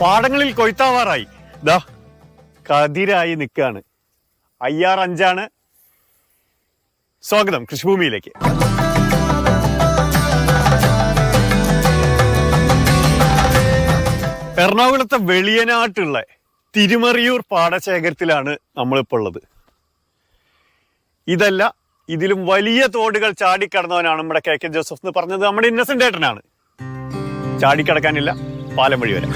പാടങ്ങളിൽ കൊയ്ത്താവാറായി. ദാ കതിരായി നിൽക്കുകയാണ്. അയ്യാർ അഞ്ചാണ് സ്വാഗതം കൃഷിഭൂമിയിലേക്ക്. എറണാകുളത്തെ വെളിയനാട്ടുള്ള തിരുമറിയൂർ പാടശേഖരത്തിലാണ് നമ്മളിപ്പോൾ ഉള്ളത്. ഇതല്ല ഇതിലും വലിയ തോടുകൾ ചാടിക്കടന്നവനാണ് നമ്മുടെ കെ കെ ജോസഫ് എന്ന് പറഞ്ഞത് നമ്മുടെ ഇന്നസെന്റ് ഏട്ടനാണ്. ചാടിക്കടക്കാനില്ല പാലം വഴി വരെ.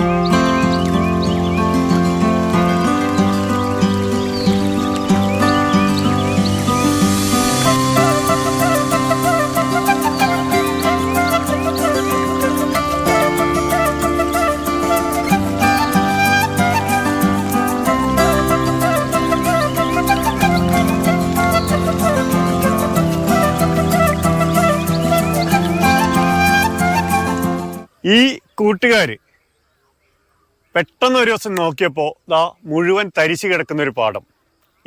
ഈ കൂട്ടുകാര് പെട്ടെന്ന് ഒരു ദിവസം നോക്കിയപ്പോൾ ദാ മുഴുവൻ തരിശു കിടക്കുന്ന ഒരു പാടം.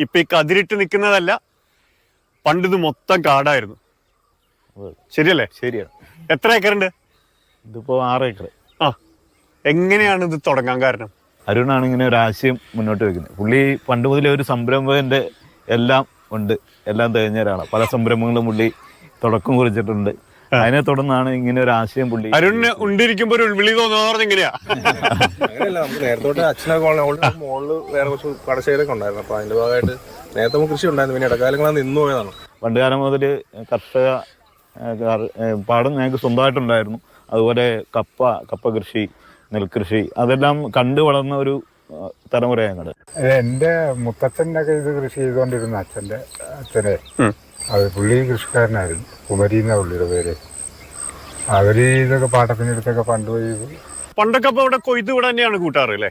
ഇപ്പം ഈ കതിരിട്ട് നിൽക്കുന്നതല്ല പണ്ടിത് മൊത്തം കാടായിരുന്നു. ശരിയല്ലേ? ശരിയാണ്. എത്ര ഏക്കറുണ്ട്? ഇതിപ്പോ ആറ് ഏക്കർ ആ എങ്ങനെയാണ് ഇത് തുടങ്ങാൻ കാരണം? അരുണാണ് ഇങ്ങനെ ഒരു ആശയം മുന്നോട്ട് വെക്കുന്നത്. പുള്ളി പണ്ട് മുതലേ ഒരു സംരംഭകന്റെ എല്ലാം ഉണ്ട്. എല്ലാം തികഞ്ഞ ഒരാളാണ്. പല സംരംഭങ്ങളും പുള്ളി തുടക്കം കുറിച്ചിട്ടുണ്ട്. അതിനെ തുടർന്നാണ് ഇങ്ങനെ ഒരു ആശയം പുള്ളി അരുണിന് ഉണ്ടിരിക്കുമ്പോ ഒരു വിളി തോന്നുന്ന എങ്ങനെയാ അങ്ങനെയല്ല നമുക്ക് നേരത്തോട്ട് അച്ഛനൊക്കെ മോളിൽ വേറെ കുറച്ച് കടശേലൊക്കെ ഉണ്ടായിരുന്നു. അപ്പൊ അതിന്റെ ഭാഗമായിട്ട് നേരത്തെ നമുക്ക് കൃഷി ഉണ്ടായിരുന്നു. പിന്നെ ഇടക്കാലങ്ങളാണ് നിന്നു പോയതാണ്. പണ്ട് കാലം മുതൽ കർഷക പാടം ഞങ്ങൾക്ക് സ്വന്തമായിട്ടുണ്ടായിരുന്നു. അതുപോലെ കപ്പ കപ്പ കൃഷി നെൽകൃഷി അതെല്ലാം കണ്ടു വളർന്ന ഒരു തലമുറയാണ് എന്റെ എന്റെ മുത്തച്ഛനൊക്കെ ഇത് കൃഷി ചെയ്തുകൊണ്ടിരുന്ന അച്ഛന്റെ അച്ഛനെ. അത് പുള്ളി കൃഷിക്കാരനായിരുന്നു. കുമരി എന്നാ പുള്ളിയുടെ പേര്. അവർ ഇതൊക്കെ പാട്ടത്തിനടുത്തൊക്കെ പണ്ട് പോയി പണ്ടൊക്കെ അപ്പൊ ഇവിടെ കൊയ്ത്ത് ഇവിടെ തന്നെയാണ് കൂട്ടാറ് അല്ലേ?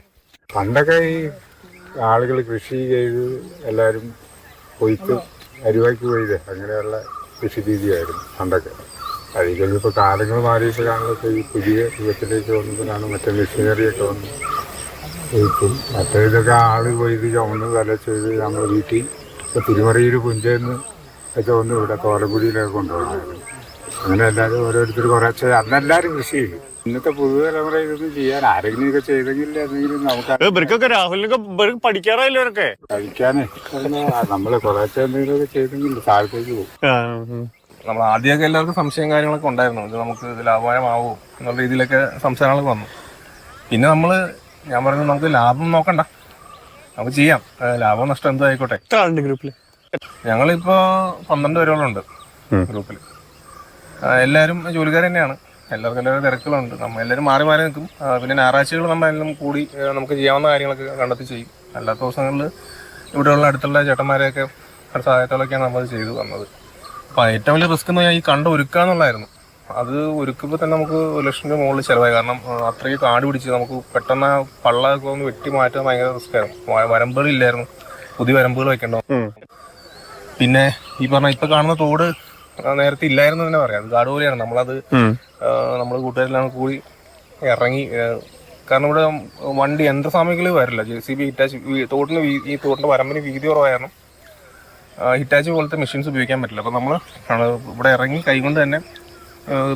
പണ്ടൊക്കെ ഈ ആളുകൾ കൃഷി ചെയ്ത് എല്ലാവരും കൊയ്ത്ത് അരിവാക്കി കൊയ്ത് അങ്ങനെയുള്ള കൃഷി രീതിയായിരുന്നു പണ്ടൊക്കെ. അത് കഴിഞ്ഞപ്പോൾ കാലങ്ങൾ മാറിയപ്പോഴാണല്ലോ ഈ പുതിയ യുഗത്തിലേക്ക് വന്നപ്പോഴാണ് മറ്റേ മെഷീനറിയൊക്കെ വന്നു കൊയ്ത്തും മറ്റേ ഇതൊക്കെ ആൾ കൊയ്ത് ചുമന്ന് തല ചെയ്ത് നമ്മൾ വീട്ടിൽ ഇപ്പൊ തിരുമറിയിൽ പുഞ്ചയെന്ന് ഒക്കെ വന്ന് ഇവിടെ തോലക്കുടിയിലൊക്കെ കൊണ്ടുപോകുന്നത് അങ്ങനെ എല്ലാവരും ഓരോരുത്തർ കുറച്ച് അന്നെല്ലാവരും കൃഷി ചെയ്യും ഇന്നത്തെ പുതുതലമുറ ഇതൊന്നും ചെയ്യാൻ ആരെങ്കിലും ഒക്കെ ചെയ്തെങ്കിൽ എന്തെങ്കിലും നമുക്ക് ഇവർക്കൊക്കെ രാഹുലിനൊക്കെ ഇവർക്ക് പഠിക്കാറായല്ലോ ഇവരൊക്കെ? കഴിക്കാനേ നമ്മൾ കുറച്ച് എന്തെങ്കിലുമൊക്കെ ചെയ്തെങ്കിൽ താഴത്തേക്ക് പോകും. നമ്മൾ ആദ്യമൊക്കെ എല്ലാവർക്കും സംശയം കാര്യങ്ങളൊക്കെ ഉണ്ടായിരുന്നു. ഇത് നമുക്ക് ഇത് ലാഭകരമാവോ എന്നുള്ള രീതിയിലൊക്കെ സംശയങ്ങളൊക്കെ വന്നു. പിന്നെ നമ്മൾ ഞാൻ പറഞ്ഞു നമുക്ക് ലാഭം നോക്കണ്ട. നമുക്ക് ചെയ്യാം. ലാഭം നഷ്ടം എന്തായിക്കോട്ടെ എത്ര ഗ്രൂപ്പിൽ. ഞങ്ങളിപ്പോ പന്ത്രണ്ട് പേരോളുണ്ട്. ഗ്രൂപ്പിൽ എല്ലാവരും ജോലിക്കാർ തന്നെയാണ്. എല്ലാവർക്കും എല്ലാവരും തിരക്കുകളുണ്ട്. നമ്മൾ എല്ലാവരും മാറി മാറി നിൽക്കും. പിന്നെ ഞായറാഴ്ചകൾ നമ്മൾ എല്ലാം കൂടി നമുക്ക് ചെയ്യാവുന്ന കാര്യങ്ങളൊക്കെ കണ്ടെത്തി ചെയ്യും. അല്ലാത്ത ദിവസങ്ങളിൽ ഇവിടെയുള്ള അടുത്തുള്ള ചേട്ടന്മാരെയൊക്കെ സഹായത്തോടെയൊക്കെയാണ് നമ്മൾ ചെയ്തു വന്നത് അപ്പം ഏറ്റവും വലിയ റിസ്ക് എന്ന് പറഞ്ഞാൽ ഈ കണ്ട ഒരുക്കുക എന്നുള്ളതായിരുന്നു. അത് ഒരുക്കുമ്പോൾ തന്നെ നമുക്ക് ഒരു ലക്ഷം രൂപ മുകളിൽ ചിലവായി. കാരണം അത്രയും കാട് പിടിച്ച് നമുക്ക് പെട്ടെന്ന് പള്ളൊക്കെ ഒന്ന് വെട്ടി മാറ്റാൻ ഭയങ്കര റിസ്ക്കായിരുന്നു. വരമ്പുകൾ ഇല്ലായിരുന്നു പുതിയ വരമ്പുകൾ വെക്കേണ്ട ഉം. പിന്നെ ഈ പറഞ്ഞ ഇപ്പൊ കാണുന്ന തോട് നേരത്തെ ഇല്ലായിരുന്നു തന്നെ പറയാം. അത് കാടുപോലെയാണ് നമ്മളത്. നമ്മൾ കൂട്ടുകാരെല്ലാം കൂടി ഇറങ്ങി കാരണം ഇവിടെ വണ്ടി യന്ത്ര സാമഗ്രികൾ വരില്ല. ജെ സി ബി ഹിറ്റാച്ച് തോട്ടിന് ഈ തോട്ടിന്റെ വരമ്പിന് വീതി കുറവായിരുന്നു. ഹിറ്റാച്ചി പോലത്തെ മെഷീൻസ് ഉപയോഗിക്കാൻ പറ്റില്ല. അപ്പൊ നമ്മൾ ഇവിടെ ഇറങ്ങി കൈകൊണ്ട് തന്നെ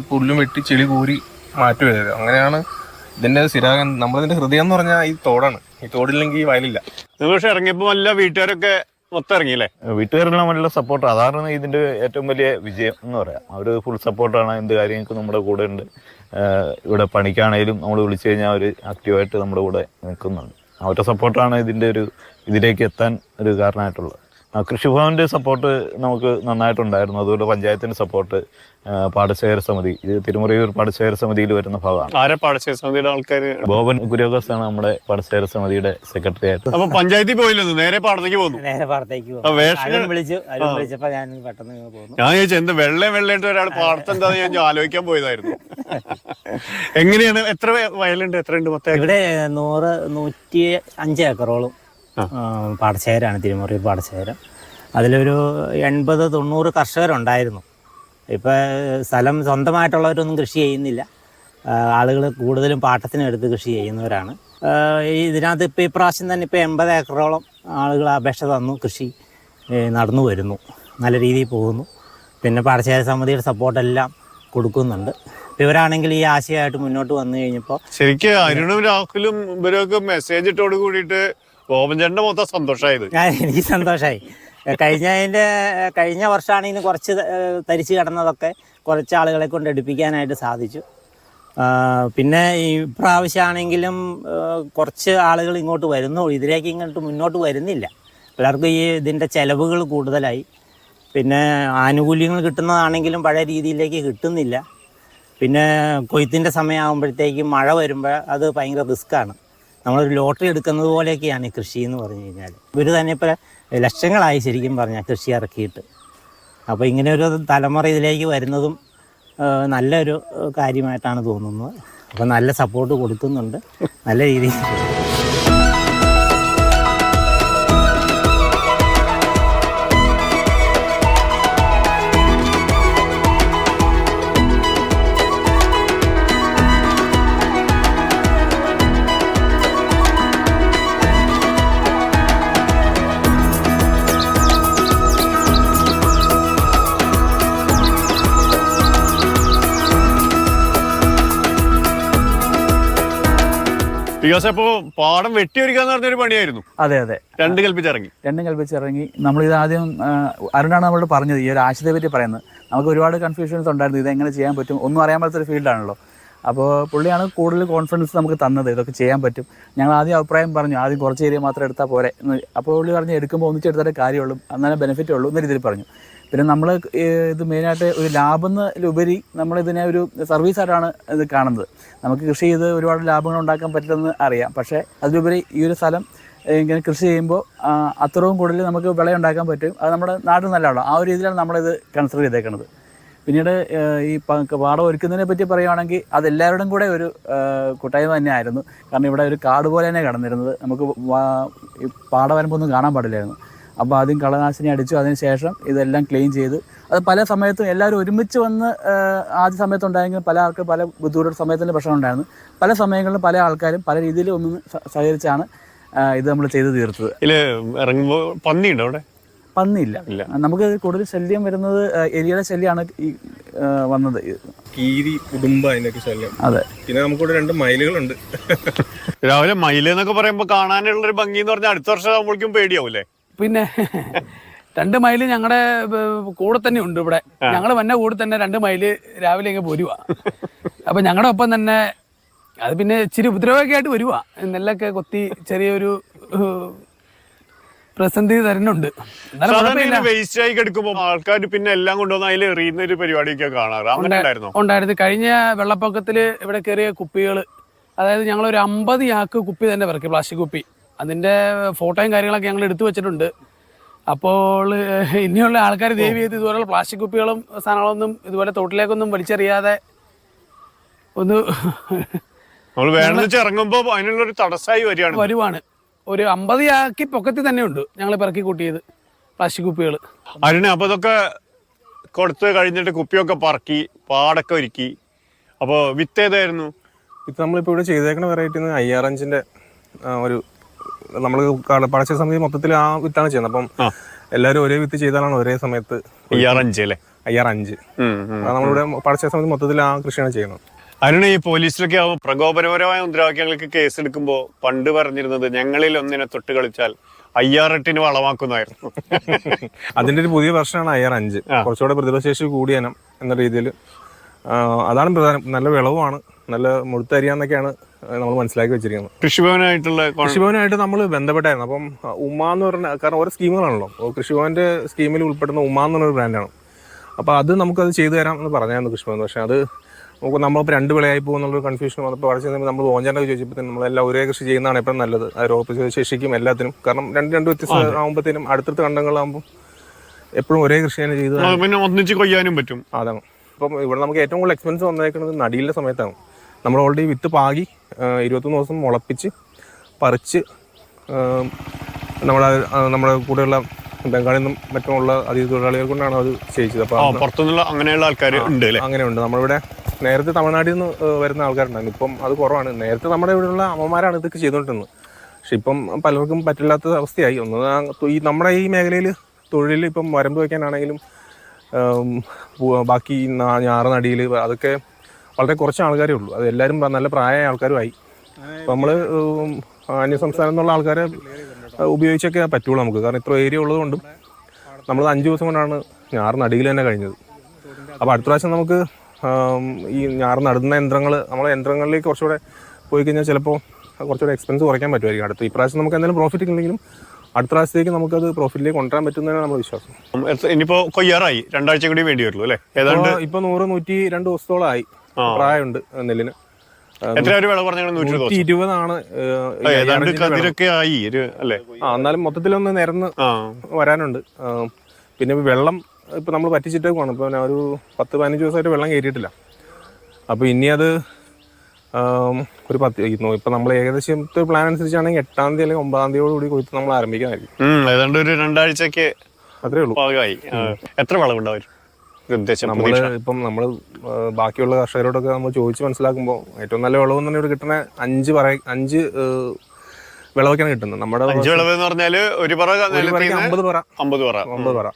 പുല്ലും വെട്ടി ചെളി കൂരി മാറ്റുമായത് അങ്ങനെയാണ് ഇതിന്റെ സ്ഥിരാകം നമ്മളിതിന്റെ ഹൃദയം എന്ന് പറഞ്ഞാൽ ഈ തോടാണ്. ഈ തോടില്ലെങ്കിൽ ഈ വയലില്ല. പക്ഷെ ഇറങ്ങിയപ്പോ എല്ലാ വീട്ടുകാരൊക്കെ മൊത്തം ഇറങ്ങിയില്ലേ വീട്ടുകാരെല്ലാം നല്ല സപ്പോർട്ട് അതാണ് ഇതിന്റെ ഏറ്റവും വലിയ വിജയം എന്ന് പറയാം. അവർ ഫുൾ സപ്പോർട്ടാണ് എന്ത് കാര്യങ്ങൾക്കും നമ്മുടെ കൂടെ ഉണ്ട്. ഇവിടെ പണിക്കാണേലും നമ്മൾ വിളിച്ചു കഴിഞ്ഞാൽ അവർ ആക്റ്റീവായിട്ട് നമ്മുടെ കൂടെ നിൽക്കുന്നുണ്ട്. അവരുടെ സപ്പോർട്ടാണ് ഇതിന്റെ ഒരു ഇതിലേക്ക് എത്താൻ ഒരു കാരണമായിട്ടുള്ളത്. ആ, കൃഷിഭവന്റെ സപ്പോർട്ട് നമുക്ക് നന്നായിട്ടുണ്ടായിരുന്നു. അതുപോലെ പഞ്ചായത്തിന്റെ സപ്പോർട്ട് പാടശേഖര സമിതി. ഇത് തിരുമുറയൂർ പാടശേഖര സമിതിയിൽ വരുന്ന ഭാഗമാണ്. ആരെ പാടശേഖര സമിതിയുടെ ആൾക്കാർ ബോബൻ ഗുരുഗസ്ഥാണ് നമ്മുടെ പാടശേഖര സമിതിയുടെ സെക്രട്ടറി ആയിട്ട്. അപ്പൊ പഞ്ചായത്തിൽ പോയില്ലെന്ന് നേരെ പാടത്തേക്ക് പോകുന്നു നേരെ പാടത്തേക്ക് വിളിച്ചു വിളിച്ചപ്പോ ഞാൻ പെട്ടെന്ന് ഇങ്ങ് ഞാൻ ചോദിച്ചു എന്ത് വെള്ളം വെള്ളമായിട്ട് ഒരാൾ പാടത്തെന്താന്ന് ഞാൻ ആലോചിക്കാൻ പോയതായിരുന്നു. എങ്ങനെയാണ്? എത്ര വയ- വയലുണ്ട്? എത്ര ഉണ്ട് മൊത്തം? ഇവിടെ നൂറ് നൂറ്റി അഞ്ച് ഏക്കറോളം. പാടശേഖരമാണ് തിരുമുറിയൂർ പാടശേഖരം. അതിലൊരു എൺപത് തൊണ്ണൂറ് കർഷകരുണ്ടായിരുന്നു. ഇപ്പം സ്ഥലം സ്വന്തമായിട്ടുള്ളവരൊന്നും കൃഷി ചെയ്യുന്നില്ല. ആളുകൾ കൂടുതലും പാട്ടത്തിനെടുത്ത് കൃഷി ചെയ്യുന്നവരാണ്. ഈ ഇതിനകത്ത് ഇപ്പോൾ ഇപ്രാവശ്യം തന്നെ ഇപ്പോൾ എൺപത് ഏക്കറോളം ആളുകൾ അപേക്ഷ തന്നു കൃഷി നടന്നു വരുന്നു. നല്ല രീതിയിൽ പോകുന്നു. പിന്നെ പാടശേഖര സമിതിയുടെ സപ്പോർട്ടെല്ലാം കൊടുക്കുന്നുണ്ട്. ഇവരാണെങ്കിൽ ഈ ആശയമായിട്ട് മുന്നോട്ട് വന്നു കഴിഞ്ഞപ്പോൾ ശരിക്കും അരുണും രാഹുലും ഇവരൊക്കെ മെസ്സേജ് ഇട്ടോട് കൂടിയിട്ട് ഗോപൻചേട്ടന്റെ മൊത്തം സന്തോഷമായത് ഞാൻ എനിക്ക് സന്തോഷമായി കഴിഞ്ഞതിന്റെ കഴിഞ്ഞ വർഷമാണെങ്കിൽ കുറച്ച് തരിച്ചു കിടന്നതൊക്കെ കുറച്ച് ആളുകളെ കൊണ്ട് എടുപ്പിക്കാനായിട്ട് സാധിച്ചു. പിന്നെ ഈ പ്രാവശ്യമാണെങ്കിലും കുറച്ച് ആളുകൾ ഇങ്ങോട്ട് വരുന്നു. ഇതിലേക്ക് ഇങ്ങോട്ട് മുന്നോട്ട് വരുന്നില്ല. പലർക്കും ഈ ഇതിന്റെ ചിലവുകൾ കൂടുതലായി. പിന്നെ ആനുകൂല്യങ്ങൾ കിട്ടുന്നതാണെങ്കിലും പഴയ രീതിയിലേക്ക് കിട്ടുന്നില്ല. പിന്നെ കൊയ്ത്തിന്റെ സമയമാകുമ്പോഴത്തേക്കും മഴ വരുമ്പോൾ അത് ഭയങ്കര റിസ്ക്കാണ് നമ്മളൊരു ലോട്ടറി എടുക്കുന്നത് പോലെയൊക്കെയാണ് ഈ കൃഷി എന്ന് പറഞ്ഞു കഴിഞ്ഞാൽ ഇവർ തന്നെ ഇപ്പോൾ ലക്ഷങ്ങളായി ശരിക്കും പറഞ്ഞാൽ കൃഷി ഇറക്കിയിട്ട്. അപ്പോൾ ഇങ്ങനെ ഒരു തലമുറ ഇതിലേക്ക് വരുന്നതും നല്ലൊരു കാര്യമായിട്ടാണ് തോന്നുന്നത്. അപ്പോൾ നല്ല സപ്പോർട്ട് കൊടുക്കുന്നുണ്ട്. നല്ല രീതിയിൽ ബിക്കോസ് അപ്പോ പാടം വെട്ടിയൊരുക്കാന്ന് പറഞ്ഞൊരു പണിയായിരുന്നു. അതെ അതെ. രണ്ട് കൽപ്പിച്ചിറങ്ങി. രണ്ടും കൽപ്പിച്ചിറങ്ങി. നമ്മൾ ഇത് ആദ്യം അരുണാണ് നമ്മളോട് പറഞ്ഞത് ഈ ഒരു ആശയത്തെ പറ്റി പറയുന്നത്. നമുക്ക് ഒരുപാട് കൺഫ്യൂഷൻസ് ഉണ്ടായിരുന്നു ഇത് എങ്ങനെ ചെയ്യാൻ പറ്റും? ഒന്നും അറിയാൻ പറ്റാത്തൊരു ഫീൽഡാണല്ലോ അപ്പോൾ പുള്ളിയാണ് കൂടുതൽ കോൺഫിഡൻസ് നമുക്ക് തന്നത് ഇതൊക്കെ ചെയ്യാൻ പറ്റും. ഞങ്ങൾ ആദ്യം അഭിപ്രായം പറഞ്ഞു ആദ്യം കുറച്ച് ഏരിയ മാത്രം എടുത്താൽ പോരെ. അപ്പോൾ പുള്ളി പറഞ്ഞു എടുക്കുമ്പോൾ ഒന്നിച്ചെടുത്താലേ കാര്യമുള്ളൂ അന്നേരം ബെനിഫിറ്റ് ഉള്ളൂ എന്ന രീതിയിൽ പറഞ്ഞു. പിന്നെ നമ്മൾ ഇത് മെയിനായിട്ട് ഒരു ലാഭം ഉപരി നമ്മളിതിനെ ഒരു സർവീസായിട്ടാണ് ഇത് കാണുന്നത്. നമുക്ക് കൃഷി ചെയ്ത് ഒരുപാട് ലാഭങ്ങൾ ഉണ്ടാക്കാൻ പറ്റില്ലെന്ന് അറിയാം. പക്ഷേ അതിലുപരി ഈ ഒരു സ്ഥലം ഇങ്ങനെ കൃഷി ചെയ്യുമ്പോൾ അത്രയും കൂടുതൽ നമുക്ക് വിളയുണ്ടാക്കാൻ പറ്റും. അത് നമ്മുടെ നാട്ടിൽ നല്ലതാണ് ആ ഒരു രീതിയിലാണ് നമ്മളിത് കൺസിഡർ ചെയ്തേക്കുന്നത് പിന്നീട് ഈ പാടം ഒരുക്കുന്നതിനെ പറ്റി പറയുകയാണെങ്കിൽ അതെല്ലാവരുടെയും കൂടെ ഒരു കൂട്ടായ്മ തന്നെയായിരുന്നു. കാരണം ഇവിടെ ഒരു കാട് പോലെ തന്നെ കിടന്നിരുന്നത്. നമുക്ക് ഈ ഒന്നും കാണാൻ പാടില്ലായിരുന്നു. അപ്പോൾ ആദ്യം കളനാശിനി അടിച്ചു. അതിനുശേഷം ഇതെല്ലാം ക്ലീൻ ചെയ്ത്. അത് പല സമയത്തും എല്ലാവരും ഒരുമിച്ച് വന്ന് ആദ്യ സമയത്തുണ്ടായെങ്കിലും പല ആൾക്ക് പല ബുദ്ധിമുട്ടുള്ള സമയത്തിന്റെ പ്രശ്നം ഉണ്ടായിരുന്നു. പല സമയങ്ങളിലും പല ആൾക്കാരും പല രീതിയിലും ഒന്ന് സഹകരിച്ചാണ് ഇത് നമ്മൾ ചെയ്ത് തീർത്തത്. ഇറങ്ങുമ്പോൾ പന്നി പന്നിയുണ്ടോ അവിടെ? പന്നിയില്ല. ഇല്ല. നമുക്ക് കൂടുതൽ ശല്യം വരുന്നത് എലിയുടെ ശല്യമാണ് ഈ വന്നത്. കീരി കുടുംബ അതിനൊക്കെ ശല്യം. അതെ. പിന്നെ നമുക്കിവിടെ രണ്ട് മയിലുകളുണ്ട്. രാവിലെ മയിൽ എന്നൊക്കെ പറയുമ്പോ കാണാനുള്ള ഒരു ഭംഗി എന്ന് പറഞ്ഞാൽ അടുത്ത വർഷം ആകുമ്പോഴേക്കും പേടിയാവൂലേ പിന്നെ രണ്ട് മൈൽ ഞങ്ങളുടെ കൂടെ തന്നെ ഉണ്ട് ഇവിടെ. ഞങ്ങൾ വന്ന കൂടെ തന്നെ രണ്ട് മൈൽ രാവിലെ ഇങ്ങനെ പോരുവാ. അപ്പൊ ഞങ്ങളുടെ ഒപ്പം തന്നെ അത് പിന്നെ ഇച്ചിരി ഉപദ്രവമൊക്കെ ആയിട്ട് വരുവാ. നെല്ലൊക്കെ കൊത്തി ചെറിയൊരു പ്രസന്ധി പ്രതിസന്ധി തരുന്നുണ്ട് വേസ്റ്റ് ആയി ആൾക്കാർ പിന്നെ എല്ലാം കൊണ്ടുവന്ന് അതിൽ എറിയുന്ന ഒരു പരിപാടിയൊക്കെ കാണാറ്. ഉണ്ടായിരുന്നോ? കഴിഞ്ഞ വെള്ളപ്പൊക്കത്തിൽ ഇവിടെ കയറിയ കുപ്പികൾ അതായത് ഞങ്ങൾ ഒരു അമ്പത് യാക്ക് കുപ്പി തന്നെ പിറക്കി പ്ലാസ്റ്റിക് കുപ്പി. അതിന്റെ ഫോട്ടോയും കാര്യങ്ങളൊക്കെ ഞങ്ങൾ എടുത്തു വെച്ചിട്ടുണ്ട്. അപ്പോൾ ഇനിയുള്ള ആൾക്കാർ ദേവി ചെയ്ത് ഇതുപോലുള്ള പ്ലാസ്റ്റിക് കുപ്പികളും സാധനങ്ങളൊന്നും ഇതുപോലെ തോട്ടിലേക്കൊന്നും വലിച്ചെറിയാതെ ഒന്ന് നമ്മൾ വേണമെന്ന് ഇറങ്ങുമ്പോൾ അതിനുള്ള ഒരു തടസ്സമായി വരികയാണ്. വരുവാണ്. ഒരു അമ്പത് യാക്കി പൊക്കത്തിൽ തന്നെ ഉണ്ട് ഞങ്ങൾ പിറക്കി കൂട്ടിയത് പ്ലാസ്റ്റിക് കുപ്പികൾ അരുണ് അപ്പൊ ഇതൊക്കെ കൊടുത്ത് കഴിഞ്ഞിട്ട് കുപ്പിയൊക്കെ പറക്കി പാടൊക്കെ ഒരുക്കി. അപ്പോൾ വിത്ത് ഏതായിരുന്നു? ഇത് നമ്മളിപ്പോൾ ഇവിടെ ചെയ്തേക്കുന്ന വെറൈറ്റി ഐ ആർ അഞ്ചിന്റെ ഒരു നമ്മൾ പടച്ച സമിതി മൊത്തത്തിൽ ആ വിത്താണ് ചെയ്യുന്നത്. അപ്പം. എല്ലാവരും ഒരേ വിത്ത് ചെയ്താലാണ് ഒരേ സമയത്ത് അയ്യാറഞ്ച് അല്ലേ? അയ്യാറഞ്ച് നമ്മളിവിടെ പടച്ച സമിതി മൊത്തത്തിൽ ആ കൃഷിയാണ് ചെയ്യുന്നത്. അരുണ് ഈ പോലീസിലൊക്കെ ആവും പ്രകോപനപരമായ മുദ്രാവാക്യങ്ങൾക്ക് കേസ് എടുക്കുമ്പോൾ പണ്ട് പറഞ്ഞിരുന്നത് ഞങ്ങളിൽ ഒന്നിനെ തൊട്ട് കളിച്ചാൽ അയ്യാറെട്ടിന് വളമാക്കുന്നതായിരുന്നു. അതിന്റെ ഒരു പുതിയ വർഷമാണ് അയ്യാർ അഞ്ച്. കുറച്ചുകൂടെ പ്രതിരോധശേഷി കൂടിയനം എന്ന രീതിയിൽ അതാണ് പ്രധാനം. നല്ല വിളവുമാണ്. നല്ല മുഴുത്ത അരിയാന്നൊക്കെയാണ് നമ്മൾ മനസ്സിലാക്കി വെച്ചിരിക്കുന്നത് കൃഷിഭവനായിട്ടുള്ള കൃഷിഭവനായിട്ട് നമ്മൾ ബന്ധപ്പെട്ടായിരുന്നു. അപ്പം ഉമ്മ എന്ന് പറഞ്ഞ കാരണം ഓരോ സ്കീമുകളാണല്ലോ. കൃഷിഭവന്റെ സ്കീമിൽ ഉൾപ്പെടുന്ന ഉമ്മ എന്ന് പറഞ്ഞൊരു ബ്രാൻഡാണ് അപ്പോൾ അത് നമുക്കത് ചെയ്തു തരാം എന്ന് പറഞ്ഞായിരുന്നു കൃഷിഭവൻ. പക്ഷേ അത് നമുക്ക് നമ്മളിപ്പോൾ രണ്ട് വിളയായി പോകുന്നുള്ളൊരു കൺഫ്യൂഷൻ വന്നപ്പോൾ അവിടെ ചെന്നപ്പോൾ നമ്മൾ ഓഞ്ചാന്റെ ചോദിച്ചപ്പോൾ നമ്മളെല്ലാം ഒരേ കൃഷി ചെയ്യുന്നതാണ് എപ്പോഴും നല്ലത്. ആ രോഗ ശേഷിക്കും എല്ലാത്തിനും. കാരണം രണ്ട് രണ്ട് വ്യത്യസ്ത ആകുമ്പോഴത്തേനും അടുത്തടുത്ത കണ്ടങ്ങളാകുമ്പോൾ എപ്പോഴും ഒരേ കൃഷി തന്നെ ചെയ്ത് പിന്നെ ഒന്നിച്ച് കൊയ്യാനും പറ്റും. അതാണ്. അപ്പം ഇവിടെ നമുക്ക് ഏറ്റവും കൂടുതൽ എക്സ്പെൻസ് വന്നേക്കുന്നത് നടിയിലെ സമയത്താണ്. നമ്മൾ ഓൾറെഡി വിത്ത് പാകി ഇരുപത്തൊന്ന് ദിവസം മുളപ്പിച്ച് പറിച്ച് നമ്മുടെ നമ്മുടെ കൂടെയുള്ള ബംഗാളിൽ നിന്നും മറ്റുമുള്ള അതിഥി തൊഴിലാളികൾ കൊണ്ടാണ് അത് ചെയ്യിച്ചത്. അപ്പോൾ പുറത്തുനിന്നുള്ള അങ്ങനെയുള്ള ആൾക്കാർ ഉണ്ട് അങ്ങനെയുണ്ട്. നമ്മളിവിടെ നേരത്തെ തമിഴ്നാട്ടിൽ നിന്ന് വരുന്ന ആൾക്കാരുണ്ടായിരുന്നു. ഇപ്പം അത് കുറവാണ്. നേരത്തെ നമ്മുടെ ഇവിടെയുള്ള അമ്മമാരാണ് ഇതൊക്കെ ചെയ്തുകൊണ്ടിരുന്നത് പക്ഷെ ഇപ്പം പലർക്കും പറ്റില്ലാത്ത അവസ്ഥയായി. ഒന്ന് ഈ നമ്മുടെ ഈ മേഖലയിൽ തൊഴിൽ ഇപ്പം വരമ്പ് വയ്ക്കാനാണെങ്കിലും ബാക്കി ഞാറ് നടിയിൽ അതൊക്കെ വളരെ കുറച്ച് ആൾക്കാരേ ഉള്ളൂ. അത് എല്ലാവരും നല്ല പ്രായമായ ആൾക്കാരുമായി. അപ്പോൾ നമ്മൾ അന്യ എന്നുള്ള ആൾക്കാരെ ഉപയോഗിച്ചൊക്കെ പറ്റുള്ളൂ നമുക്ക്. കാരണം ഇത്ര ഏരിയ ഉള്ളതുകൊണ്ടും നമ്മൾ അഞ്ച് ദിവസം കൊണ്ടാണ് ഞാറ് നടിയിൽ തന്നെ കഴിഞ്ഞത്. അപ്പോൾ അടുത്ത പ്രാവശ്യം നമുക്ക് ഈ ഞാറ് നടുന്ന യന്ത്രങ്ങൾ നമ്മളെ യന്ത്രങ്ങളിലേക്ക് കുറച്ചുകൂടെ പോയി കഴിഞ്ഞാൽ ചിലപ്പോൾ കുറച്ചുകൂടെ എക്സ്പെൻസ് കുറയ്ക്കാൻ പറ്റുമായിരിക്കും അടുത്ത. ഈ പ്രാവശ്യം നമുക്ക് എന്തെങ്കിലും പ്രോഫിറ്റ് ഇല്ലെങ്കിലും അടുത്ത പ്രാവശ്യത്തേക്ക് അത് പ്രോഫിറ്റിലേക്ക് കൊണ്ടുവരാൻ പറ്റുന്നതാണ് നമ്മുടെ വിശ്വാസം. ഇനിയിപ്പോൾ കൊയ്യാറായി. രണ്ടാഴ്ച കൂടി വേണ്ടി വരുള്ളൂ അല്ലേ? ഏതാണ്ട് ഇപ്പോൾ നൂറ് നൂറ്റി രണ്ട് ദിവസത്തോളമായി. പ്രായമുണ്ട് നെല്ലിന്. എത്ര ഒരു വില ദിവസം? ഇരുപതാണ് ഏതാണ്ട് കതിരൊക്കെ ആയി അല്ലേ? ആ എന്നാലും മൊത്തത്തിലൊന്ന് നിരന്ന് വരാനുണ്ട്. പിന്നെ വെള്ളം ഇപ്പം നമ്മൾ പറ്റിച്ചിട്ടേക്കാണ് ഇപ്പം ഒരു പത്ത് പതിനഞ്ച് ദിവസമായിട്ട് വെള്ളം കയറിയിട്ടില്ല അപ്പോൾ ഇനി അത് ഒരു പത്ത് ഇപ്പം നമ്മൾ ഏകദേശം പ്ലാൻ അനുസരിച്ചാണെങ്കിൽ എട്ടാം തീയതി അല്ലെങ്കിൽ ഒമ്പതാം തീയതിയോട് കൂടി കൊയ്ത്ത് നമ്മൾ ആരംഭിക്കാനായിരിക്കും. ഏതാണ്ട് ഒരു രണ്ടാഴ്ചക്ക് അത്രേ ഉള്ളൂ. എത്ര വളവുണ്ടാവും? ഉദ്ദേശം നമ്മൾ ഇപ്പം നമ്മൾ ബാക്കിയുള്ള കർഷകരോടൊക്കെ നമ്മൾ ചോദിച്ച് മനസ്സിലാക്കുമ്പോൾ ഏറ്റവും നല്ല വിളവ് തന്നെ ഇവിടെ കിട്ടുന്ന അഞ്ച് പറ അഞ്ച് വിളവൊക്കെയാണ് കിട്ടുന്നത്. നമ്മുടെ അഞ്ച് വിളവ് എന്ന് പറഞ്ഞാൽ ഒരു പറ അമ്പത് പറ. അമ്പത് പറ. അമ്പത് പറ.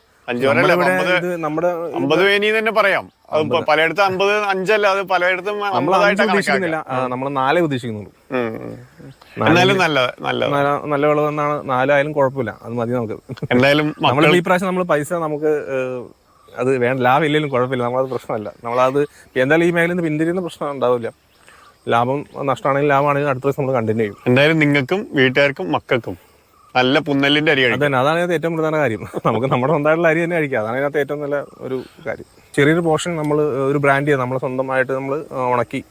അമ്പത് വേനി തന്നെ പറയാം. അത് ഇപ്പൊ പലയിടത്തും അമ്പത് അഞ്ചല്ല അത് പലയിടത്തും നമ്മൾ ഉദ്ദേശിക്കുന്നില്ല. നാലേ ഉദ്ദേശിക്കുന്നുള്ളൂ. എന്നാലും നല്ല നല്ല നല്ല വിളവ് എന്നാണ് നാലായാലും കുഴപ്പമില്ല. അത് മതി നമുക്ക്. എന്തായാലും നമ്മൾ ഈ പ്രാവശ്യം നമ്മൾ പൈസ നമുക്ക് അത് വേണ്ട ലാഭം ഇല്ലെങ്കിലും കുഴപ്പമില്ല. നമ്മളത് പ്രശ്നമല്ല. നമ്മളത് എന്തായാലും ഈ മേഖലയിൽ നിന്ന് പിന്തിരിയുന്ന പ്രശ്നം ഉണ്ടാവില്ല. ലാഭം നഷ്ടമാണെങ്കിലും ലാഭമാണെങ്കിലും അടുത്ത ദിവസം നമ്മൾ കണ്ടിന്യൂ ചെയ്യും. എന്തായാലും നിങ്ങൾക്കും വീട്ടുകാർക്കും മക്കൾക്കും നല്ല പുന്നലിന്റെ അരി അത് അതാണ് ഇതിനകത്ത് ഏറ്റവും പ്രധാന കാര്യം. നമുക്ക് നമ്മുടെ സ്വന്തമായിട്ടുള്ള അരി തന്നെ കഴിക്കാം. അതാണ് ഇതിനകത്ത് ഏറ്റവും നല്ല ഒരു കാര്യം. ചെറിയൊരു പോർഷൻ നമ്മൾ ഒരു ബ്രാൻഡ് ചെയ്ത് നമ്മൾ സ്വന്തമായിട്ട് നമ്മൾ ഉണക്കി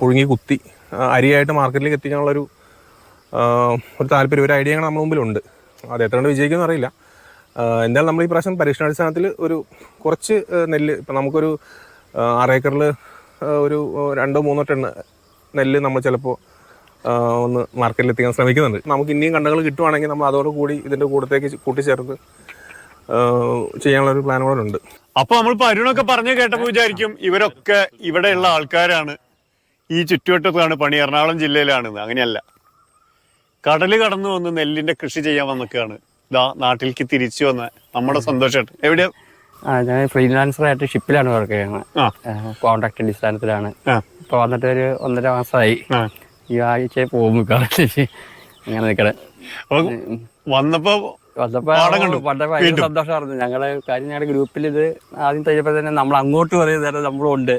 പുഴുങ്ങി കുത്തി അരിയായിട്ട് മാർക്കറ്റിലേക്ക് എത്തിക്കാനുള്ളൊരു ഒരു ഒരു താല്പര്യം ഒരു ഐഡിയ നമ്മുടെ മുമ്പിലുണ്ട്. അത് എത്ര കണ്ട് വിജയിക്കുമെന്ന് അറിയില്ല. എന്തായാലും നമ്മൾ ഈ പ്രാവശ്യം പരീക്ഷണാടിസ്ഥാനത്തിൽ ഒരു കുറച്ച് നെല്ല് ഇപ്പം നമുക്കൊരു ആറേക്കറിൽ ഒരു രണ്ടോ മൂന്നോ ടൺ നെല്ല് നമ്മൾ ചിലപ്പോൾ ഒന്ന് മാർക്കറ്റിൽ എത്തിക്കാൻ ശ്രമിക്കുന്നുണ്ട്. നമുക്ക് ഇനിയും കണ്ടങ്ങൾ കിട്ടുവാണെങ്കിൽ നമ്മൾ അതോട് കൂടി ഇതിന്റെ കൂടത്തേക്ക് കൂട്ടിച്ചേർത്ത് ചെയ്യാനുള്ള ഒരു പ്ലാൻ കൂടെ ഉണ്ട്. അപ്പൊ നമ്മളിപ്പോ അരുണൊക്കെ പറഞ്ഞു കേട്ടപ്പോ വിചാരിക്കും ഇവരൊക്കെ ഇവിടെയുള്ള ആൾക്കാരാണ്. ഈ ചുറ്റുവട്ടത്താണ് പണി. എറണാകുളം ജില്ലയിലാണ് അങ്ങനെയല്ല. കടൽ കടന്നു വന്ന് നെല്ലിന്റെ കൃഷി ചെയ്യാൻ വന്നൊക്കെയാണ്. ഇതാ നാട്ടിലേക്ക് തിരിച്ചു വന്ന നമ്മുടെ സന്തോഷമായിട്ട് എവിടെയാ? ആ ഞാൻ ഫ്രീലാൻസർ ആയിട്ട് ഷിപ്പിലാണ് വർക്ക് ചെയ്യുന്നത്. കോൺട്രാക്ട് അടിസ്ഥാനത്തിലാണ്. ഇപ്പൊ വന്നിട്ട് ഒരു ഒന്നര മാസമായി. ഈ ആഴ്ച പോകും അങ്ങനെ നിൽക്കണേ അപ്പൊ വന്നപ്പോ ഭയങ്കര സന്തോഷമായിരുന്നു. ഞങ്ങൾ കാര്യം ഞങ്ങളുടെ ഗ്രൂപ്പിൽ ഇത് ആദ്യം തയ്യപ്പോ തന്നെ നമ്മൾ അങ്ങോട്ട് പറയുന്നത് നമ്മളും ഉണ്ട്.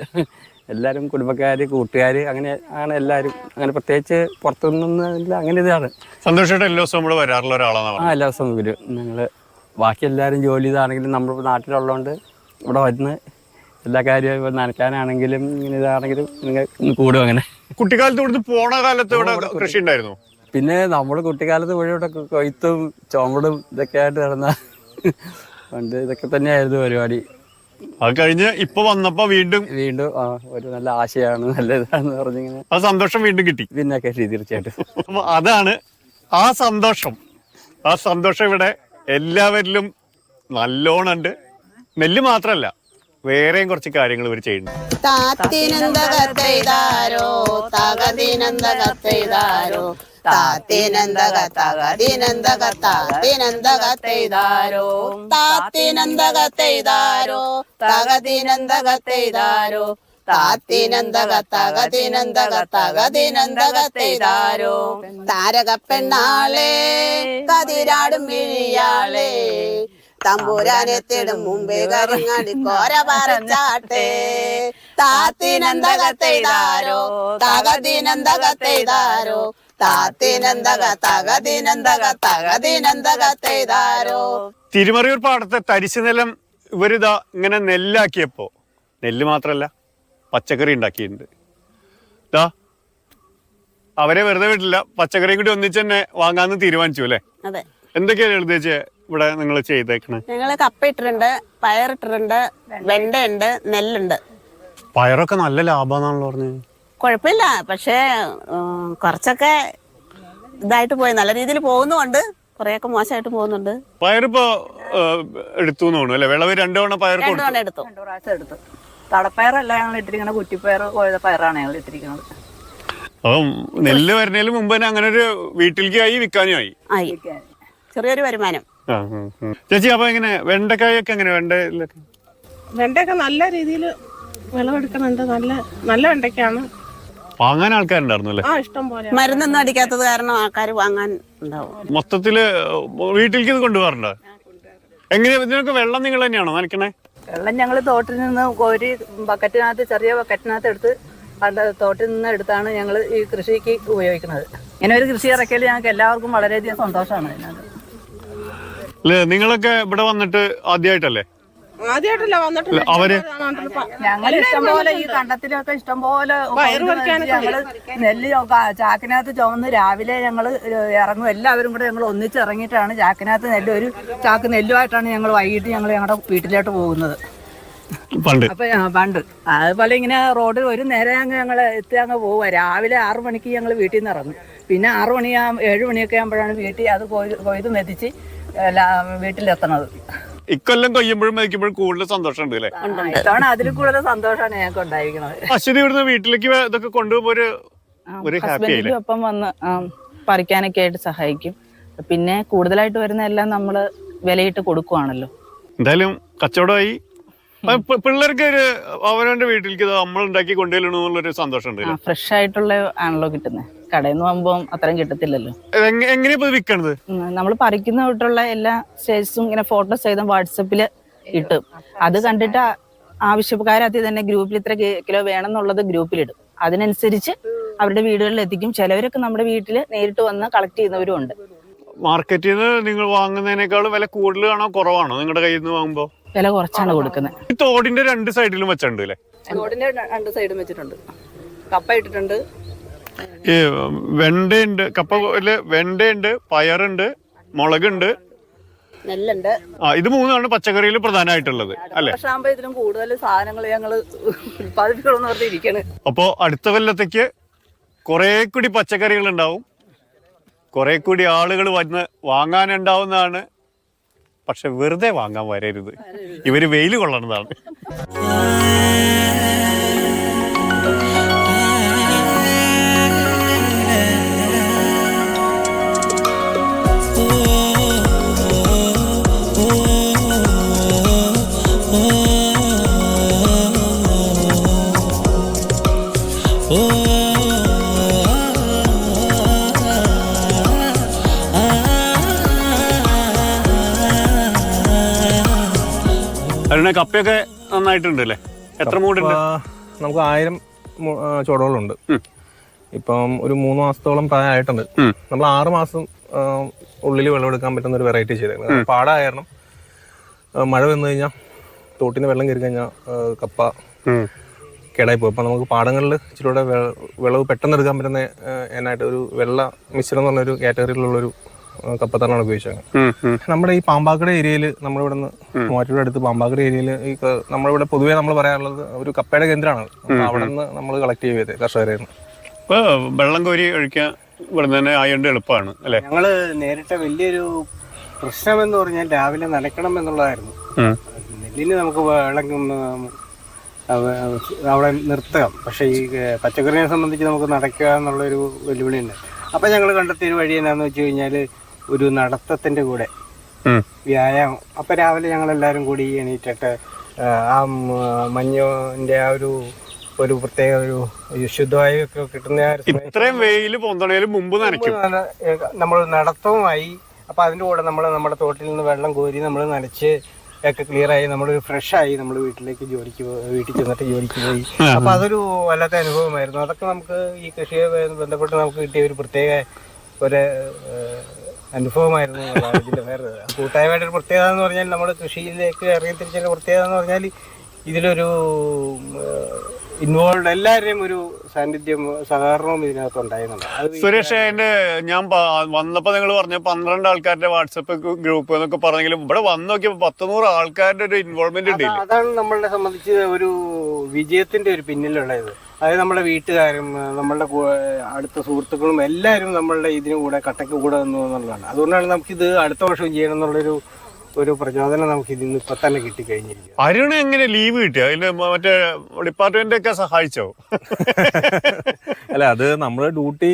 എല്ലാവരും കുടുംബക്കാർ കൂട്ടുകാർ അങ്ങനെ ആണ് എല്ലാവരും അങ്ങനെ പ്രത്യേകിച്ച് പുറത്തുനിന്നില്ല അങ്ങനെ ഇതാണ്. സന്തോഷമായിട്ട് എല്ലാ ദിവസവും ഇവിടെ വരാറുള്ള ഒരാളാണ് ആ എല്ലാ ദിവസവും വരും. ഞങ്ങൾ ബാക്കി എല്ലാവരും ജോലി ഇതാണെങ്കിലും നമ്മൾ നാട്ടിലുള്ളതുകൊണ്ട് ഇവിടെ വരുന്ന എല്ലാ കാര്യവും ഇപ്പോൾ നനയ്ക്കാനാണെങ്കിലും ഇങ്ങനെ ഇതാണെങ്കിലും നിങ്ങൾ കൂടും അങ്ങനെ. കുട്ടിക്കാലത്ത് ഇവിടുന്ന് പോണ കാലത്ത് ഇവിടെ കൃഷി ഉണ്ടായിരുന്നു? പിന്നെ നമ്മൾ കുട്ടിക്കാലത്ത് മുഴുവൻ കൊയ്ത്തും ചുമടും ഇതൊക്കെ ആയിട്ട് നടന്ന പണ്ട് ഇതൊക്കെ തന്നെയായിരുന്നു പരിപാടി. അത് കഴിഞ്ഞ് ഇപ്പൊ വന്നപ്പോ വീണ്ടും വീണ്ടും ആ ഒരു നല്ല ആശയാണ് നല്ല ഇതാണെന്ന് പറഞ്ഞിങ്ങനെ. ആ സന്തോഷം വീണ്ടും കിട്ടി. പിന്നെ കൃഷി തീർച്ചയായിട്ടും. അപ്പൊ അതാണ് ആ സന്തോഷം. ആ സന്തോഷം ഇവിടെ എല്ലാവരിലും നല്ലോണം ഉണ്ട് നെല്ല് മാത്രല്ല വേറെയും കുറച്ച് കാര്യങ്ങൾ ഇവർ ചെയ്യുന്നുണ്ട് താത്തിനെന്തകത്തെയ്താരോ തകതിനെന്തകത്തെയ്താരോ താരക പെണ്ണാളെ കതിരാടും മിഴിയാളെ തമ്പുരാനെത്തിടും മുമ്പേ കരിങ്ങാടി കോര പറച്ചാട്ടെ താത്തിനെന്തകത്തെയ്താരോ? തകതിനെന്തകത്തെയ്താരോ? താത്തിനെന്തക തകതിനെന്തക തകതിനെന്തകത്തെയ്താരോ? തിരുമറിയൂർ പാടത്തെ തരിശു നിലം ഇവരിതാ ഇങ്ങനെ നെല്ലാക്കിയപ്പോ. നെല്ല് മാത്രല്ല പച്ചക്കറി ഉണ്ടാക്കിയിട്ടുണ്ട്. ഇതാ അവരെ വെറുതെ വിട്ടില്ല. പച്ചക്കറിയും കൂടി ഒന്നിച്ച് തന്നെ വാങ്ങാന്ന് തീരുമാനിച്ചു അല്ലേ? അതെ. എന്തൊക്കെയാണ് എഴുതിച്ച് ഇവിടെ നിങ്ങൾ ചെയ്തേക്കണേ? ഞങ്ങൾ കപ്പ ഇട്ടിട്ടുണ്ട് പയറിട്ടിട്ടുണ്ട് വെണ്ടയുണ്ട് നെല്ലുണ്ട്. പയറൊക്കെ നല്ല ലാഭമാണല്ലോ പറഞ്ഞത് കുഴപ്പമില്ല പക്ഷേ കുറച്ചൊക്കെ ഇതായിട്ട് പോയി. നല്ല രീതിയിൽ പോകുന്നുണ്ട് കുറെയൊക്കെ മോശമായിട്ട് പോകുന്നുണ്ട്. പയറിപ്പോ എടുത്തു എന്ന് തോന്നുന്നു അല്ലെ? വിളവ് രണ്ടു തവണ പയർ രണ്ടു കൊടുത്തു. തവണ എടുത്തു. രണ്ടു പ്രാവശ്യം എടുത്തു. തടപ്പയറല്ല ഞങ്ങൾ ഇട്ടിരിക്കുന്നത് കുറ്റിപ്പയർ കോഴ പയറാണ് ഞങ്ങൾ ഇട്ടിരിക്കുന്നത് അപ്പം നെല്ല് വരുന്നതിന് മുമ്പ് തന്നെ അങ്ങനെ ഒരു വീട്ടിലേക്ക് ആയി വിൽക്കാനും ആയി. ആയി. ചെറിയൊരു വരുമാനം. ചേച്ചി അപ്പൊ എങ്ങനെ വെണ്ടക്കായൊക്കെ എങ്ങനെ വെണ്ട വെണ്ടക്ക നല്ല രീതിയിൽ വിളവെടുക്കുന്നുണ്ട് നല്ല നല്ല വെണ്ടയ്ക്കാണ്. വാങ്ങാൻ ആൾക്കാരുണ്ടായിരുന്നു അല്ലേ? ആ ഇഷ്ടം പോലെ മരുന്നൊന്നും അടിക്കാത്തത് കാരണം ആൾക്കാർ വാങ്ങാൻ ഉണ്ടാവും. മൊത്തത്തിൽ വീട്ടിലേക്ക് ഇത് കൊണ്ടുപോകാറുണ്ടോ? എങ്ങനെയാ ഇതിനൊക്കെ വെള്ളം നിങ്ങൾ തന്നെയാണോ നനയ്ക്കണേ? വെള്ളം ഞങ്ങൾ തോട്ടിൽ നിന്ന് കോരി ബക്കറ്റിനകത്ത് ചെറിയ ബക്കറ്റിനകത്ത് എടുത്ത് പണ്ട് തോട്ടിൽ നിന്ന് എടുത്താണ് ഞങ്ങൾ ഈ കൃഷിക്ക് ഉപയോഗിക്കുന്നത്. ഇങ്ങനെ ഒരു കൃഷി ഇറക്കിയാൽ ഞങ്ങൾക്ക് എല്ലാവർക്കും വളരെയധികം സന്തോഷമാണ് അതിനകത്ത് നിങ്ങളൊക്കെ ഇവിടെ വന്നിട്ട് ആദ്യമായിട്ടല്ലേ ആദ്യമായിട്ടല്ല വന്നിട്ടില്ല അല്ല, അവർ ഞങ്ങൾ ഇഷ്ടംപോലെ ഈ കണ്ടത്തിലൊക്കെ ഇഷ്ടംപോലെ ഞങ്ങൾ നെല്ല് ചാക്കിനകത്ത് ചുമന്ന് രാവിലെ ഞങ്ങൾ ഇറങ്ങും. എല്ലാവരും കൂടെ ഞങ്ങൾ ഒന്നിച്ചിറങ്ങിയിട്ടാണ് ചാക്കിനകത്ത് നെല്ല് ഒരു ചാക്ക് നെല്ലുമായിട്ടാണ് ഞങ്ങൾ വൈകിട്ട് ഞങ്ങൾ ഞങ്ങളുടെ വീട്ടിലോട്ട് പോകുന്നത്. പണ്ട്. അപ്പൊ ആ, പണ്ട്. അതുപോലെ ഇങ്ങനെ റോഡിൽ ഒരു നേരെ അങ്ങ് ഞങ്ങൾ എത്തി അങ്ങ് പോവുക. രാവിലെ ആറു മണിക്ക് ഞങ്ങൾ വീട്ടിൽ നിന്ന് ഇറങ്ങും. പിന്നെ ആറു മണിയാ ഏഴ് മണിയൊക്കെ ആകുമ്പോഴാണ് വീട്ടിൽ അത് കൊയ്ത് കൊയ്ത് മെതിച്ച് വീട്ടിലെത്തണത്. ഇക്കൊല്ലം കൊയ്യുമ്പോഴും മതിക്കുമ്പോഴും കൂടുതൽ സന്തോഷം ഉണ്ട് അല്ലേ ഇത്തവണ അതിൽ കൂടുതൽ സന്തോഷമാണ് ഞങ്ങൾക്ക് ഉണ്ടായിരിക്കുന്നത്. അശ്വതി ഇവിടുന്ന് വീട്ടിലേക്ക് ഇതൊക്കെ കൊണ്ടുപോകുമ്പോൾ ഒരു ഒരു ഹാപ്പി ഒപ്പം വന്ന് പറിക്കാനൊക്കെ ആയിട്ട് സഹായിക്കും. പിന്നെ കൂടുതലായിട്ട് വരുന്ന എല്ലാം നമ്മൾ വിലയിട്ട് കൊടുക്കുവാണല്ലോ. എന്തായാലും കച്ചവടമായി. പിള്ളേർക്ക് ഒരു അവനവന്റെ വീട്ടിലേക്ക് നമ്മൾ ഉണ്ടാക്കി കൊണ്ടുവരണമെന്നുള്ളൊരു സന്തോഷം ഉണ്ട് ഫ്രഷ് ആയിട്ടുള്ള ആണല്ലോ കിട്ടുന്നത് കടയിൽ നിന്ന് പോകുമ്പോൾ അത്രയും കിട്ടത്തില്ലല്ലോ. എങ്ങ- എങ്ങനെയാ വിൽക്കണത് നമ്മൾ പറിക്കുന്ന തൊട്ടുള്ള എല്ലാ സ്റ്റേജസും ഇങ്ങനെ ഫോട്ടോസ് ചെയ്തും വാട്സപ്പിൽ ഇട്ടും. അത് കണ്ടിട്ട് ആവശ്യക്കാരത്തി ആവശ്യക്കാരത്തിൽ തന്നെ ഗ്രൂപ്പിൽ ഇത്ര കിലോ വേണം എന്നുള്ളത് ഗ്രൂപ്പിലിടും അതിനനുസരിച്ച് അവരുടെ വീടുകളിൽ എത്തിക്കും. ചിലവരൊക്കെ നമ്മുടെ വീട്ടിൽ നേരിട്ട് വന്ന് കളക്ട് ചെയ്യുന്നവരും ഉണ്ട്. മാർക്കറ്റിൽ നിന്ന് നിങ്ങൾ വാങ്ങുന്നതിനേക്കാളും വില കൂടുതലാണോ കുറവാണോ നിങ്ങളുടെ കയ്യിൽ നിന്ന് വാങ്ങുമ്പോ? വില കുറച്ചാണ് കൊടുക്കുന്നത്. ഈ തോടിന്റെ രണ്ട് സൈഡിലും വെച്ചിട്ടുണ്ട് അല്ലേ തോടിന്റെ രണ്ട് സൈഡും വെച്ചിട്ടുണ്ട്. കപ്പ ഇട്ടിട്ടുണ്ട്. ഈ വെണ്ടയുണ്ട് കപ്പയിൽ വെണ്ടയുണ്ട് പയറുണ്ട് മുളകുണ്ട്. നെല്ലുണ്ട്. ആ ഇത് മൂന്നാണ് പച്ചക്കറിയിൽ പ്രധാനമായിട്ടുള്ളത് അല്ലെ? ഇതിലും കൂടുതൽ സാധനങ്ങൾ ഞങ്ങൾ ഉത്പാദിപ്പിക്കണമെന്ന് അപ്പോൾ അടുത്ത കൊല്ലത്തേക്ക് കുറെ കൂടി പച്ചക്കറികൾ ഉണ്ടാവും കുറെ കൂടി ആളുകൾ വന്ന് വാങ്ങാനുണ്ടാവുന്നതാണ്. പക്ഷെ വെറുതെ വാങ്ങാൻ വരരുത്. ഇവർ വെയിൽ കൊള്ളണതാണ്. അതിനെ കപ്പയൊക്കെ നന്നായിട്ടുണ്ട് അല്ലേ എത്ര മൂടുണ്ട്? നമുക്ക് ആയിരം ചുവടുകളുണ്ട്. ഇപ്പം ഒരു മൂന്ന് മാസത്തോളം പ്രായമായിട്ടുണ്ട്. നമ്മൾ ആറ് മാസം ഉള്ളിൽ വെള്ളമെടുക്കാൻ പറ്റുന്ന ഒരു വെറൈറ്റി ചെയ്തേക്കുന്നത് പാടായിരുന്നു മഴ വന്നു കഴിഞ്ഞാൽ തോട്ടിന് വെള്ളം കയറി കഴിഞ്ഞാൽ കപ്പ. കേടായി പോകും അപ്പം നമുക്ക് പാടങ്ങളിൽ ഇച്ചിരൂടെ വെ- വിളവ് പെട്ടെന്ന് എടുക്കാൻ പറ്റുന്ന എന്നായിട്ട് ഒരു വെള്ള മിശ്രം എന്ന് പറഞ്ഞൊരു കാറ്റഗറിയിലുള്ളൊരു ആ, കപ്പത്തറാണ് ഉപയോഗിച്ചത്. നമ്മുടെ ഈ പാമ്പാക്കട ഏരിയയിൽ നമ്മളിവിടെ നിന്ന് മൂവാറ്റൂടെ അടുത്ത് പാമ്പാക്കട ഏരിയയിൽ ഈ നമ്മളിവിടെ പൊതുവേ നമ്മൾ പറയാനുള്ളത് ഒരു കപ്പയുടെ കേന്ദ്രമാണ്. അവിടെ നിന്ന് നമ്മൾ കളക്ട് ചെയ്തത് കർഷകരെ വെള്ളം കോരി ഒഴിക്കാൻ ഇവിടെ തന്നെ ആയതുകൊണ്ട് എളുപ്പമാണ് അല്ലെ? ഞങ്ങൾ നേരിട്ട വലിയൊരു പ്രശ്നം എന്ന് പറഞ്ഞാൽ രാവിലെ നനയ്ക്കണം എന്നുള്ളതായിരുന്നു. നെല്ലിന് നമുക്ക് വെള്ളം അവിടെ നിർത്തണം പക്ഷേ ഈ പച്ചക്കറിനെ സംബന്ധിച്ച് നമുക്ക് നടക്കുക എന്നുള്ളൊരു വെല്ലുവിളിയുണ്ട്. അപ്പം ഞങ്ങൾ കണ്ടെത്തിയൊരു വഴി എന്നാന്ന് വെച്ച് കഴിഞ്ഞാൽ ഒരു നടത്തത്തിന്റെ കൂടെ വ്യായാമം. അപ്പൊ രാവിലെ ഞങ്ങൾ എല്ലാവരും കൂടി എണീറ്റിട്ട് ആ മഞ്ഞന്റെ ആ ഒരു ഒരു പ്രത്യേക ഒരു ശുദ്ധവായു ഒക്കെ കിട്ടുന്ന ഇത്രയും വെയിൽ പൊന്തണേലും മുമ്പ് നമ്മൾ നടത്തവുമായി അപ്പൊ അതിന്റെ കൂടെ നമ്മൾ നമ്മുടെ തോട്ടിൽ നിന്ന് വെള്ളം കോരി നമ്മൾ നനച്ച് ഒക്കെ ക്ലിയർ ആയി നമ്മൾ ഫ്രഷ് ആയി നമ്മൾ വീട്ടിലേക്ക് ജോലിക്ക് വീട്ടിൽ ചെന്നിട്ട് ജോലിക്ക് പോയി. അപ്പൊ അതൊരു വല്ലാത്ത അനുഭവമായിരുന്നു. അതൊക്കെ നമുക്ക് ഈ കൃഷിയെ ബന്ധപ്പെട്ട് നമുക്ക് കിട്ടിയ ഒരു പ്രത്യേക ഒരു അനുഭവമായിരുന്നു. ഇതിന്റെ വേറെ കൂട്ടായ്മയുടെ ഒരു പ്രത്യേകത എന്ന് പറഞ്ഞാൽ നമ്മുടെ കൃഷിയിലേക്ക് ഇറങ്ങി തിരിച്ചൊരു പ്രത്യേകത എന്ന് പറഞ്ഞാൽ ഇതിലൊരു ഇൻവോൾവ് എല്ലാവരുടെയും ഒരു സാന്നിധ്യം സഹകരണവും ഇതിനകത്ത് ഉണ്ടായിരുന്നു സുരേഷ് എന്റെ ഞാൻ വന്നപ്പോ നിങ്ങൾ പറഞ്ഞ പന്ത്രണ്ട് ആൾക്കാരുടെ വാട്സപ്പ് ഗ്രൂപ്പ് എന്നൊക്കെ പറഞ്ഞെങ്കിലും ഇവിടെ വന്ന് നോക്കിയപ്പോ പത്തുനൂറ് ആൾക്കാരുടെ ഒരു ഇൻവോൾവ്മെന്റ് ഉണ്ട് അതാണ് നമ്മളെ സംബന്ധിച്ച് ഒരു വിജയത്തിന്റെ ഒരു പിന്നിലുള്ളത്. അതായത് നമ്മുടെ വീട്ടുകാരും നമ്മളുടെ അടുത്ത സുഹൃത്തുക്കളും എല്ലാവരും നമ്മളുടെ ഇതിനു കൂടെ കട്ടക്ക് കൂടെ നിന്നു എന്നുള്ളതാണ്. അതുകൊണ്ടാണ് നമുക്കിത് അടുത്ത വർഷം ചെയ്യണം എന്നുള്ളൊരു ഒരു പ്രചോദനം നമുക്ക് ഇതിൽ നിന്ന് ഇപ്പൊ തന്നെ കിട്ടിക്കഴിഞ്ഞിരിക്കും അരുണ് എങ്ങനെ ലീവ് കിട്ടിയ? അതിൽ മറ്റേ ഡിപ്പാർട്ട്മെന്റ് ഒക്കെ സഹായിച്ചോ? അല്ല അത് നമ്മൾ ഡ്യൂട്ടി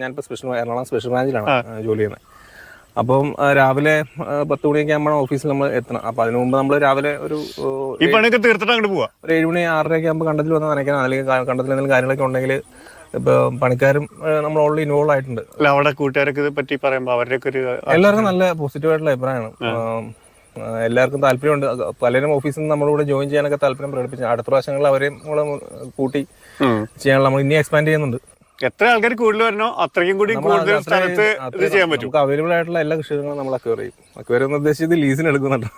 ഞാനിപ്പോ സ്പെഷ്യൽ എറണാകുളം സ്പെഷ്യൽ ബ്രാഞ്ചിലാണ് ജോലി ചെയ്യുന്നത് അപ്പം രാവിലെ പത്ത് മണിയൊക്കെ ആകുമ്പോൾ ഓഫീസിൽ നമ്മൾ എത്തണം. അപ്പൊ അതിനു മുമ്പ് നമ്മൾ രാവിലെ ഒരു ഈ പണിയൊക്കെ തീർത്തിട്ട് അങ്ങോട്ട് പോവാ? ഒരു ഏഴ് മണി ആറരയൊക്കെ ആകുമ്പോൾ കണ്ടത്തിൽ വന്ന് നനയ്ക്കണം. അല്ലെങ്കിൽ കണ്ടത്തിൽ എന്തെങ്കിലും കാര്യങ്ങളൊക്കെ ഉണ്ടെങ്കിൽ ഇപ്പോൾ പണിക്കാരും നമ്മൾ ഓൾറെഡി ഇൻവോൾവ് ആയിട്ടുണ്ട്. അല്ല അവിടെ കൂട്ടുകാരൊക്കെ ഇത് പറ്റി പറയുമ്പോ അവരുടെയൊക്കെ ഒരു എല്ലാവർക്കും നല്ല പോസിറ്റീവ് ആയിട്ടുള്ള അഭിപ്രായമാണ്. എല്ലാവർക്കും താല്പര്യമുണ്ട്. പലരും ഓഫീസിൽ നിന്ന് നമ്മുടെ കൂടെ ജോയിൻ ചെയ്യാനൊക്കെ താല്പര്യം പ്രകടിപ്പിച്ചു. അടുത്ത പ്രാവശ്യങ്ങളിൽ അവരെയും കൂടെ കൂട്ടി. ചെയ്യാനുള്ള നമ്മൾ ഇനി എക്സ്പാൻഡ് ചെയ്യുന്നുണ്ട്. എത്ര ആൾക്കാർ കൂടുതൽ വരണോ അത്രയും കൂടി കൂടുതൽ സ്ഥലത്ത് ഇത് ചെയ്യാൻ പറ്റും. നമുക്ക് അവൈലബിൾ ആയിട്ടുള്ള എല്ലാ കൃഷികളും നമ്മൾ അക്വയർ ചെയ്യും. അക്വയർ എന്ന് ഉദ്ദേശിച്ചത് ലീസിന് എടുക്കുന്നുണ്ട്.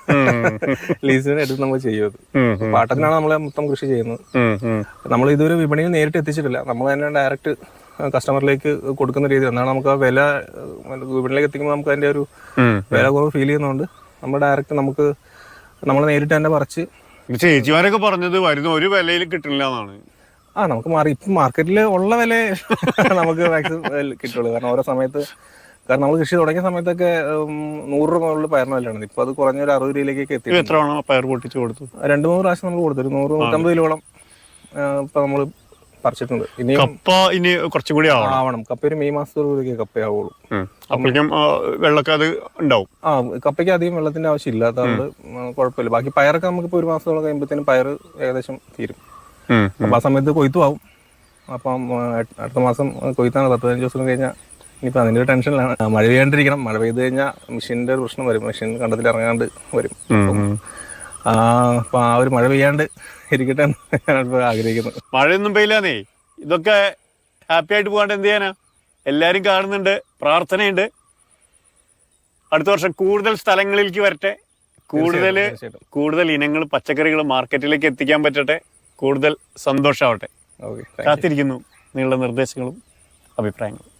ലീസിന് എടുത്ത് നമ്മൾ ചെയ്യുന്നത്. പാട്ടത്തിനാണ് നമ്മൾ മൊത്തം കൃഷി ചെയ്യുന്നത്. നമ്മൾ ഇതുവരെ വിപണിയിൽ നേരിട്ട് എത്തിച്ചിട്ടില്ല. നമ്മൾ തന്നെ ഡയറക്റ്റ് കസ്റ്റമറിലേക്ക് കൊടുക്കുന്ന രീതി എന്നാണ് നമുക്ക് ആ വില വിപണിയിലേക്ക് എത്തിക്കുമ്പോൾ നമുക്ക് അതിന്റെ ഒരു വില കുറവ് ഫീൽ ചെയ്യുന്നതുകൊണ്ട് നമ്മൾ ഡയറക്റ്റ് നമുക്ക് നമ്മൾ നേരിട്ട് തന്നെ പറിച്ച് ചേച്ചിമാരൊക്കെ പറഞ്ഞത് വരുന്ന ഒരു വിലയിൽ കിട്ടില്ല എന്നാണ്. ആ നമുക്ക് മാറി. ഇപ്പം മാർക്കറ്റിൽ ഉള്ള വില നമുക്ക് മാക്സിമം കിട്ടുള്ളൂ. കാരണം ഓരോ സമയത്ത് കാരണം നമ്മൾ കൃഷി തുടങ്ങിയ സമയത്തൊക്കെ നൂറ് രൂപ മുകളിൽ പയറിന് വിലയാണ് ഇപ്പൊ അത് കുറഞ്ഞ ഒരു അറുപത് രൂപയിലേക്കൊക്കെ എത്തി എത്ര പയർ പൊട്ടിച്ച് കൊടുത്തു രണ്ട് മൂന്ന് പ്രാവശ്യം നമ്മൾ കൊടുത്തു ഒരു നൂറ് നൂറ്റമ്പത് കിലോളം ഇപ്പൊ നമ്മൾ പറിച്ചിട്ടുണ്ട്. ഇനി കപ്പ ഇനി കുറച്ചും കൂടി ആവണം. കപ്പ ഒരു മെയ് മാസത്തോടുകൂടി കപ്പയാവുള്ളൂ. ഉം. അപ്പോഴേക്കും ആ, വെള്ളമൊക്കെ അത് ഉണ്ടാവും. ആ കപ്പയ്ക്ക് അധികം വെള്ളത്തിന്റെ ആവശ്യം ഇല്ലാത്തതുകൊണ്ട് കുഴപ്പമില്ല. ബാക്കി പയറൊക്കെ നമുക്കിപ്പോൾ ഒരു മാസത്തോളം കഴിയുമ്പോഴത്തേനും പയർ ഏകദേശം തീരും. അപ്പം ആ സമയത്ത് കൊയ്ത്തു ആവും. അപ്പം ആ, അടുത്ത മാസം കൊയ്ത്താണ്. പത്ത് പതിനഞ്ച് ദിവസം കഴിഞ്ഞാൽ ഇനിയിപ്പോൾ അതിന്റെ ഒരു ടെൻഷനിലാണ്. മഴ പെയ്യാണ്ടിരിക്കണം. മഴ പെയ്ത് കഴിഞ്ഞാൽ മെഷീന്റെ ഒരു പ്രശ്നം വരും. മെഷീൻ കണ്ടത്തിൽ ഇറങ്ങാണ്ട് വരും. അപ്പം ആ ഒരു മഴ പെയ്യാണ്ട് ഇരിക്കട്ടെ ആഗ്രഹിക്കുന്നത് ഞാൻ ആഗ്രഹിക്കുന്നു. മഴയൊന്നും പെയ്യില്ലാന്നേ. ഇതൊക്കെ ഹാപ്പി ആയിട്ട് പോകാണ്ട് എന്ത് ചെയ്യാനാ? എല്ലാരും കാണുന്നുണ്ട്. പ്രാർത്ഥനയുണ്ട്. അടുത്ത വർഷം കൂടുതൽ സ്ഥലങ്ങളിലേക്ക് വരട്ടെ. കൂടുതൽ കൂടുതൽ ഇനങ്ങൾ പച്ചക്കറികൾ മാർക്കറ്റിലേക്ക് എത്തിക്കാൻ പറ്റട്ടെ. കൂടുതൽ സന്തോഷമാവട്ടെ. കാത്തിരിക്കുന്നു. നിങ്ങളുടെ നിർദ്ദേശങ്ങളും അഭിപ്രായങ്ങളും.